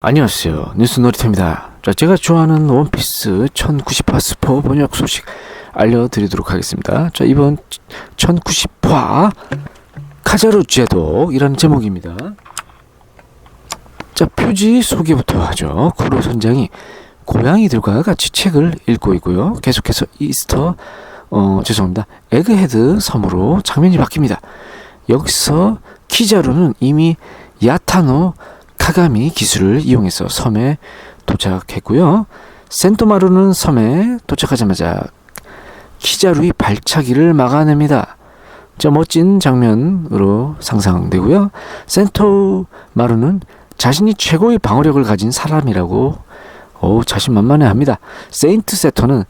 안녕하세요. 뉴스 놀이터입니다. 자, 제가 좋아하는 원피스 1090화 스포 번역 소식 알려드리도록 하겠습니다. 자, 이번 1090화 카자루 제독이라는 제목입니다. 자, 표지 소개부터 하죠. 쿠로 선장이 고양이들과 같이 책을 읽고 있고요. 계속해서 이스터, 어, 죄송합니다. 에그헤드 섬으로 장면이 바뀝니다. 여기서 키자루는 이미 야타노 카가미 기술을 이용해서 섬에 도착했고요. 센토마루는 섬에 도착하자마자 키자루의 발차기를 막아냅니다. 저 멋진 장면으로 상상되고요. 센토마루는 자신이 최고의 방어력을 가진 사람이라고 오, 자신만만해 합니다. 세인트 세터는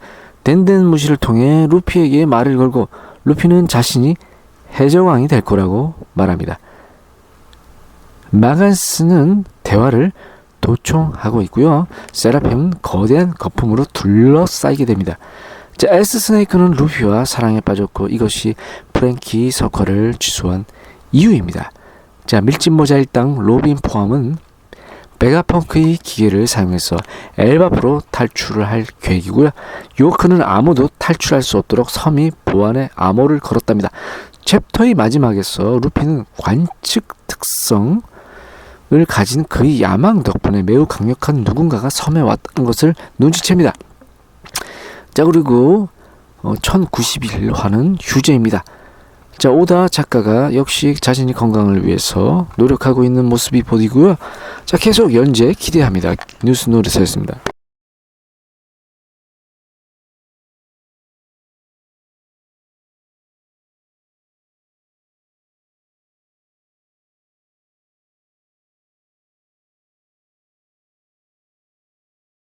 덴덴 무시를 통해 루피에게 말을 걸고 루피는 자신이 해적왕이 될 거라고 말합니다. 마간스는 대화를 도청하고 있고요. 세라핌은 거대한 거품으로 둘러싸이게 됩니다. 자, 에스 스네이크는 루피와 사랑에 빠졌고 이것이 프랭키 서커를 취소한 이유입니다. 자, 밀짚 모자 일당 로빈 포함은 베가펑크의 기계를 사용해서 엘바프로 탈출을 할 계획이고요. 요크는 아무도 탈출할 수 없도록 섬이 보안에 암호를 걸었답니다. 챕터의 마지막에서 루피는 관측 특성 을 가진 그의 야망 덕분에 매우 강력한 누군가가 섬에 왔다는 것을 눈치챕니다. 자 그리고 어, 1091화는 휴재입니다. 자 오다 작가가 역시 자신이 건강을 위해서 노력하고 있는 모습이 보이고요. 자 계속 연재 기대합니다. 뉴스 노리서였습니다.